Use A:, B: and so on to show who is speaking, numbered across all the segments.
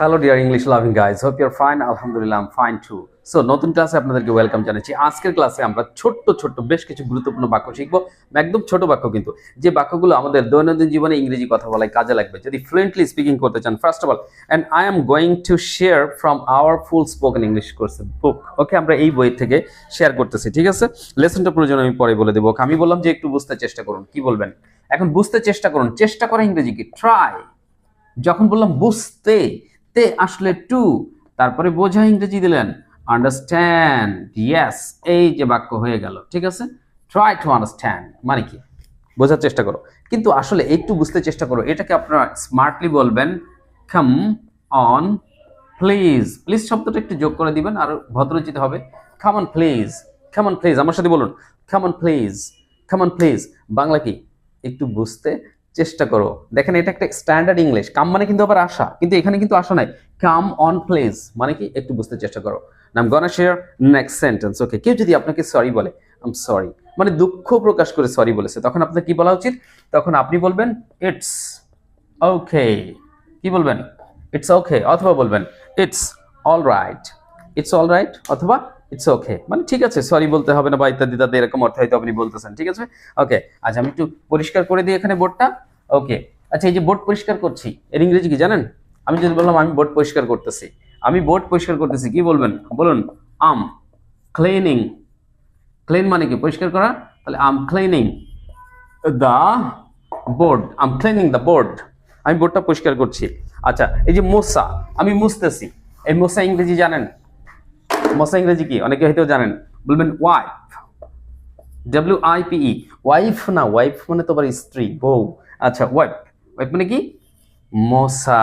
A: Hello dear English loving guys hope your fine আলহামদুলিল্লাহ I'm fine too so নতুন ক্লাসে আপনাদেরকে ওয়েলকাম জানাচ্ছি। আজকের ক্লাসে আমরা ছোট্ট ছোট্ট, বেশ কিছু গুরুত্বপূর্ণ বাক্য শিখব। একদম ছোট বাক্য কিন্তু। যে বাক্যগুলো আমাদের দৈনন্দিন জীবনে ইংরেজি কথা বলায় কাজে লাগবে। যদি ফ্লুয়েন্টলি স্পিকিং করতে চান first of all and I am going to share from our full spoken English course book okay আমরা এই বই থেকে শেয়ার করতেছি, ঠিক আছে? লেসনটা প্রয়োজন আমি পরে বলে দেবো। আমি বললাম যে একটু বুঝতে চেষ্টা করুন। কি বলবেন? এখন বুঝতে চেষ্টা করুন। চেষ্টা করা ইংরেজি কি ট্রাই যখন বললাম বুঝতে তে আসলে টু, তারপরে বোঝা ইংরেজি দিলেন আন্ডারস্ট্যান্ড ইয়াস এই যে বাক্য হয়ে গেল, ঠিক আছে? ট্রাই টু আন্ডারস্ট্যান্ড মানে কি? বোঝার চেষ্টা করো। কিন্তু আসলে একটু বুঝতে চেষ্টা করো, এটাকে আপনারা স্মার্টলি বলবেন কাম অন প্লিজ প্লিজ শব্দটা একটু যোগ করে দিবেন, আর ভদ্রচিত হবে। খামন প্লিজ খামন প্লিজ আমার সাথে বলুন come on please come on please Bangla কি? একটু বুঝতে চেষ্টা করো। দেখেন এটা একটা স্ট্যান্ডার্ড ইংলিশ কাম মানে কিন্তু আবার আশা কিন্তু এখানে কিন্তু আশা নাই। কাম অন প্লেস মানে কি? একটু বুঝতে চেষ্টা করো। নাম গনা শেয়ার নেক্সট সেন্টেন্স ওকে কেউ যদি আপনাকে সরি বলে আম সরি মানে দুঃখ প্রকাশ করে সরি বলেছে, তখন আপনার কি বলা উচিত? তখন আপনি বলবেন ইটস ওকে কি বলবেন? ইটস ওকে অথবা বলবেন it's all right it's all right অথবা ইটস ওকে মানে ঠিক আছে সরি বলতে হবে না বা ইত্যাদি তাদের এরকম অর্থ হয়তো আপনি বলতেছেন, ঠিক আছে? ওকে আচ্ছা আমি একটু পরিষ্কার করে দিই এখানে বোর্ডটা ওকে। আচ্ছা এই যে বোর্ড পরিষ্কার করছি, এর ইংরেজি কি জানেন? আমি যদি বললাম আমি বোর্ড পরিষ্কার করতেছি, আমি বোর্ড পরিষ্কার করতেছি, কি বলবেন? বলুন, আম ক্লিনিং ক্লিন মানে কি? পরিষ্কার করা? তাহলে I'm cleaning the board I'm cleaning the board আমি বোর্ডটা পরিষ্কার করছি। আচ্ছা এই যে মোসা, আমি মুছতেছি, এই মোসা ইংরেজি জানেন? মশা ইংরেজি কি? অনেকে হয়তো জানেন। বলবেন wipe W I P E wipe না ওয়াইফ মানে তো আবার স্ত্রী, বউ। আচ্ছা ওয়াইফ ওয়াইফ মানে কি? মশা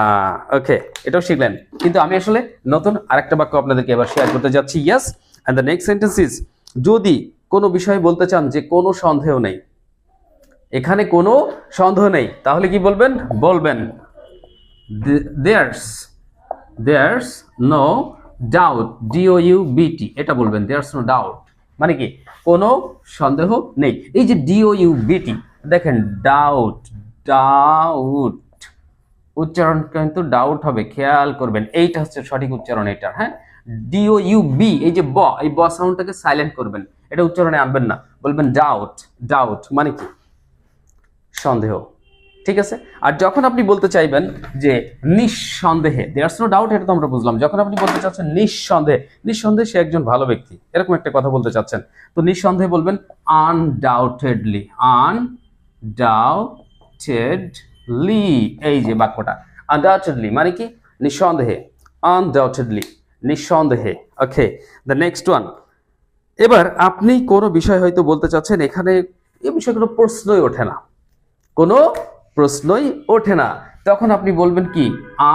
A: ওকে এটাও শিখলেন। কিন্তু আমি আসলে নতুন আরেকটা বাক্য আপনাদেরকে এবার শেয়ার করতে যাচ্ছি। Yes and the next sentence is যদি কোনো বিষয়ে বলতে চান যে কোনো সন্দেহ নেই, এখানে কোনো সন্দেহ নেই, তাহলে কি বলবেন? বলবেন। There's there's no doubt D O U B T এটা বলবেন দেয়ার্স নো ডাউট মানে কি? কোনো সন্দেহ নেই। এই যে ডিও ইউ বিটি দেখেন ডাউট ডাউট। উচ্চারণ কিন্তু ডাউট হবে, খেয়াল করবেন। এইটা হচ্ছে সঠিক উচ্চারণ এটা হ্যাঁ? ডিও ইউ বি এই যে ব, এই ব সাউন্ডটাকে সাইলেন্ট করবেন। এটা উচ্চারণে আনবেন না, বলবেন ডাউট ডাউট মানে কি? সন্দেহ, ঠিক আছে? আর যখন আপনি বলতে চাইবেন যে নিঃসন্দেহে দেয়ার্স নো ডাউট এটা তো আমরা বুঝলাম। যখন আপনি বলতে চাচ্ছেন নিঃসন্দেহে নিঃসন্দেহে সে একজন ভালো ব্যক্তি, এরকম একটা কথা বলতে চাচ্ছেন। তো নিঃসন্দেহে বলবেন আনডাউটেডলি আনডাউটেডলি এই যে বাক্যটা আনডাউটেডলি মানে কি? নিঃসন্দেহে আনডাউটেডলি নিঃসন্দেহে। ওকে দ্য নেক্সট ওয়ান এবার আপনি কোনো বিষয় হয়তো বলতে চাচ্ছেন, এখানে এ বিষয়ে কোনো প্রশ্নই ওঠে না। কোনো প্রশ্নই ওঠে না। তখন আপনি বলবেন কি?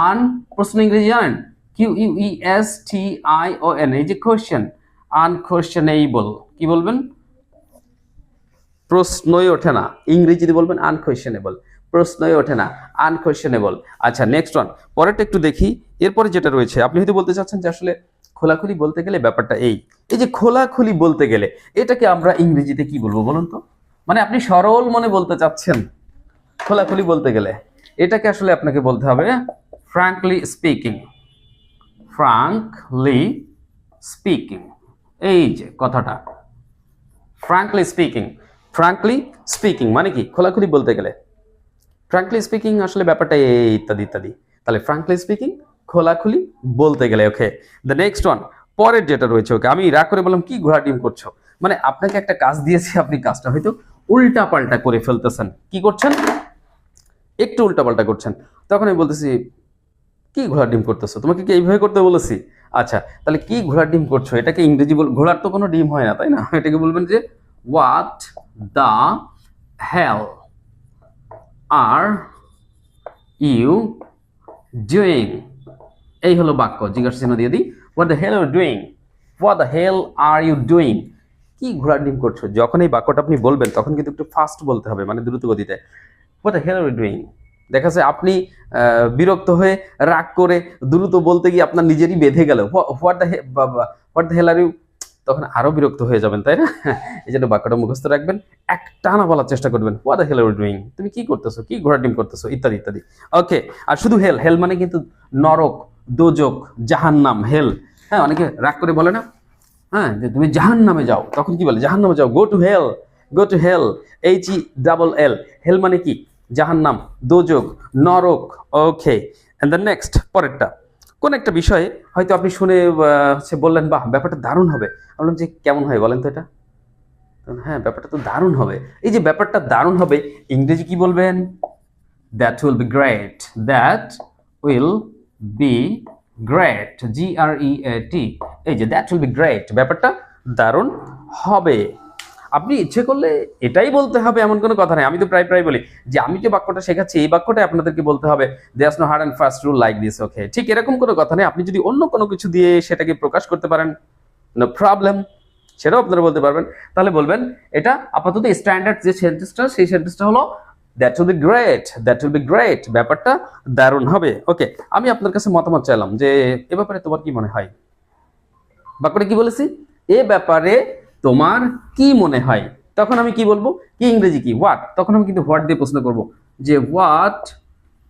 A: আন, প্রশ্ন ইংরেজি জানেন Q U E S T I O N এই যে কোয়েশ্চেন আনকোয়েশ্চেনেবল কি বলবেন? প্রশ্নই ওঠে না। ইংরেজিতে বলবেন আনকোয়েশ্চেনেবল প্রশ্নই ওঠে না। আনকোয়েশ্চেনেবল আচ্ছা নেক্সট ওয়ান পরেরটা একটু দেখি। এরপরে যেটা রয়েছে, আপনি হয়তো বলতে চাচ্ছেন যে আসলে খোলাখুলি বলতে গেলে ব্যাপারটা এই। এই যে খোলাখুলি বলতে গেলে, এটাকে আমরা ইংরেজিতে কি বলব বলুন তো? মানে আপনি সরল মনে বলতে চাচ্ছেন খোলাখুলি বলতে গেলে। এটাকে আসলে আপনাকে বলতে হবে ফ্রাঙ্কলি স্পিকিং ফ্রাঙ্কলি স্পিকিং এই যে কথাটা। ফ্রাঙ্কলি স্পিকিং ফ্রাঙ্কলি স্পিকিং মানে কি? খোলাখুলি বলতে গেলে। ফ্রাঙ্কলি স্পিকিং আসলে ব্যাপারটা এই ইত্যাদি ইত্যাদি। তাহলে ফ্রাঙ্কলি স্পিকিং খোলাখুলি বলতে গেলে ওকে দ্য নেক্সট ওয়ান পরের যেটা রয়েছে ওকে আমি রাগ করে বললাম, কি ঘোড়া ডিম করছ? মানে আপনাকে একটা কাজ দিয়েছি, আপনি কাজটা হয়তো উল্টা পাল্টা করে ফেলতেছেন। কি করছেন? একটু উল্টা পাল্টা করছেন। তখন আমি বলতেছি, কি ঘোড়ার ডিম করতেছো? তোমাকে কি এইভাবে করতে বলেছি? আচ্ছা তাহলে কি ঘোড়ার ডিম করছ? এটাকে ইংরেজি বল, ঘোড়ার তো কোনো ডিম হয় না, তাই না? এটাকে বলবেন যে what the hell are you doing এই হলো বাক্য, জিজ্ঞাসা চিহ্ন দিয়ে দিই। What the hell are doing what the hell are you doing কি ঘোড়ার ডিম করছ? যখন এই বাক্যটা আপনি বলবেন, তখন কিন্তু একটু ফাস্ট বলতে হবে মানে দ্রুত গতিতে। What the hell are you doing দেখা আপনি বিরক্ত হয়ে, রাগ করে, দ্রুত বলতে গিয়ে আপনার নিজেরই বেঁধে গেল। What the what the hell are you তখন আরও বিরক্ত হয়ে যাবেন, তাই না? এই জন্য বাক্যটা মুখস্থ রাখবেন, একটানা বলার চেষ্টা করবেন হোয়াট হেল আর ডুইং তুমি কি করতেছো? কি ঘোড়া ডিম করতেছো? ইত্যাদি ইত্যাদি। ওকে আর শুধু হেল হেল মানে কিন্তু নরক, দোজক, জাহান্নাম হেল হ্যাঁ অনেকে রাগ করে বলে না? হ্যাঁ যে তুমি জাহান নামে যাও, তখন কি বলে? জাহান নামে যাও go to hell go to hell H E double L hell মানে কি? জাহান্নাম, দোজক, নরক। ওকে অ্যান্ড দ্য নেক্সট পরেরটা। কোন একটা বিষয়ে হয়তো আপনি শুনে হচ্ছে বললেন, বাহ, ব্যাপারটা দারুণ হবে। বললাম, যে কেমন হয় বলেন তো এটা? হ্যাঁ ব্যাপারটা তো দারুণ হবে। এই যে ব্যাপারটা দারুণ হবে, ইংরেজি কি বলবেন? That will be great that will be great G R E T এই যে দ্যাট উইল বি গ্রেট ব্যাপারটা দারুণ হবে। আপনি ইচ্ছে করলে এটাই বলতে হবে, এমন কোনো কথা নেই। আমি তো প্রায় প্রায় বলি যে আমি যে বাক্যটা শেখাচ্ছি, এই বাক্যটাই আপনাদেরকে বলতে হবে। There's no hard and fast rule like this okay ঠিক এরকম কোনো কথা নেই। আপনি যদি অন্য কোনো কিছু দিয়ে সেটাকে প্রকাশ করতে পারেন নো প্রবলেম সেটাও আপনারা বলতে পারবেন। তাহলে বলবেন, এটা আপাতত স্ট্যান্ডার্ড যে সেন্টেন্সটা সেই সেন্টেন্সটা হলো that will be great that will be great ব্যাপারটা দারুণ হবে। ওকে আমি আপনার কাছে মতামত চাইলাম যে, এ ব্যাপারে তোমার কি মনে হয়? বাক্যটা কি বলেছি? এ ব্যাপারে তোমার কি মনে হয়? তখন আমি কি বলব? কি ইংরেজি কি? হোয়াট তখন আমি কিন্তু হোয়াট দিয়ে প্রশ্ন করব। যে হোয়াট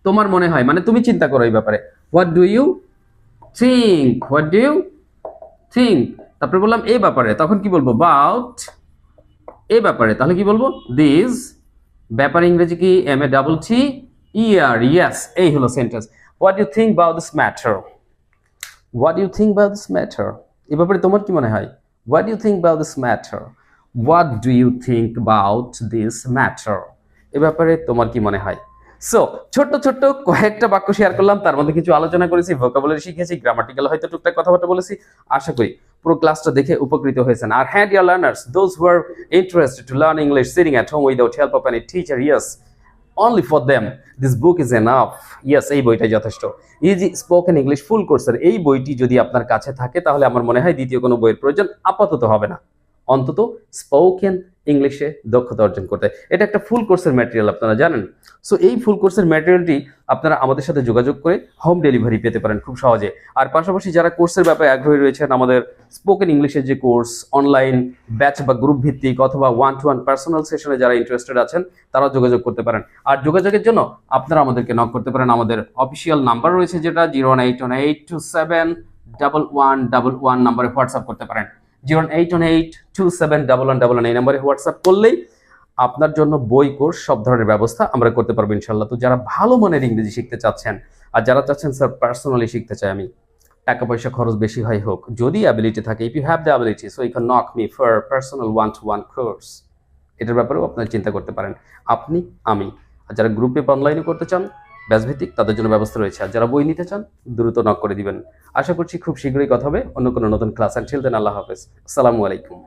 A: তোমার মনে হয়? মানে তুমি চিন্তা করো এই ব্যাপারে। What do you think what do you think তারপরে বললাম এই ব্যাপারে। তখন কি বলব? বাউট এই ব্যাপারে। তাহলে কি বলব? দিস ব্যাপার ইংরেজি কি? M A double T year yes এই হলো sentence what you think about this matter what you think about this matter এ ব্যাপারে তোমার কি মনে হয়? What you think about this matter what do you think about this matter এ ব্যাপারে তোমার কি মনে হয়? সো ছোট্ট ছোট্ট কয়েকটা বাক্য শেয়ার করলাম, তার মধ্যে কিছু আলোচনা করেছি ভোকাবুলারি শিখেছি গ্রামাটিক্যাল হয়তো টুকটাক কথাবার্তা বলেছি, আশা করি পুরো ক্লাসটা দেখে উপকৃত হয়েছেন। আর হ্যাঁ dear learners those who are interested to learn English sitting at home without help of any teacher yes only for them this book is enough yes এই বইটাই যথেষ্ট। ইজি স্পোকেন ইংলিশ ফুল কোর্সের এই বইটি যদি আপনার কাছে থাকে, তাহলে আমার মনে হয় দ্বিতীয় কোনো বইয়ের প্রয়োজন আপাতত হবে না। অন্তত স্পোকেন ইংলিশে দক্ষতা অর্জন করতে এটা একটা ফুল কোর্সের ম্যাটেরিয়াল আপনারা জানেন। সো এই ফুল কোর্সের ম্যাটেরিয়ালটি আপনারা আমাদের সাথে যোগাযোগ করে হোম ডেলিভারি পেতে পারেন খুব সহজে। আর পাশাপাশি যারা কোর্সের ব্যাপারে আগ্রহী রয়েছেন, আমাদের স্পোকেন ইংলিশের যে কোর্স অনলাইন ব্যাচ বা গ্রুপ ভিত্তিক অথবা ওয়ান টু ওয়ান পার্সোনাল সেশনে যারা ইন্টারেস্টেড আছেন, তারাও যোগাযোগ করতে পারেন। আর যোগাযোগের জন্য আপনারা আমাদেরকে নক করতে পারেন। আমাদের অফিসিয়াল নাম্বার রয়েছে যেটা zero one eight one eight two seven double one double one নাম্বারে হোয়াটসঅ্যাপ করতে পারেন। Zero eight one eight two seven double one double one এই নাম্বারে হোয়াটসঅ্যাপ করলেই আপনার জন্য বই, কোর্স, সব ধরনের ব্যবস্থা আমরা করতে পারব ইনশাল্লাহ তো যারা ভালো মানের ইংরেজি শিখতে চাচ্ছেন আর যারা চাচ্ছেন, স্যার পার্সোনালি শিখতে চাই আমি, টাকা পয়সা খরচ বেশি হয় হোক, যদি অ্যাবিলিটি থাকে if you have the ability so you can knock me for personal one to one course এটার ব্যাপারেও আপনারা চিন্তা করতে পারেন। আপনি, আমি, আর যারা গ্রুপে অনলাইনে করতে চান ব্যাসভিত্তিক, তাদের জন্য ব্যবস্থা রয়েছে। আর যারা বই নিতে চান, দ্রুত নক করে দিবেন। আশা করছি খুব শীঘ্রই কথা হবে। অন্য কোনো নতুন ক্লাস অ্যান্ড দেন আল্লাহ হাফেজ। আসসালামু আলাইকুম।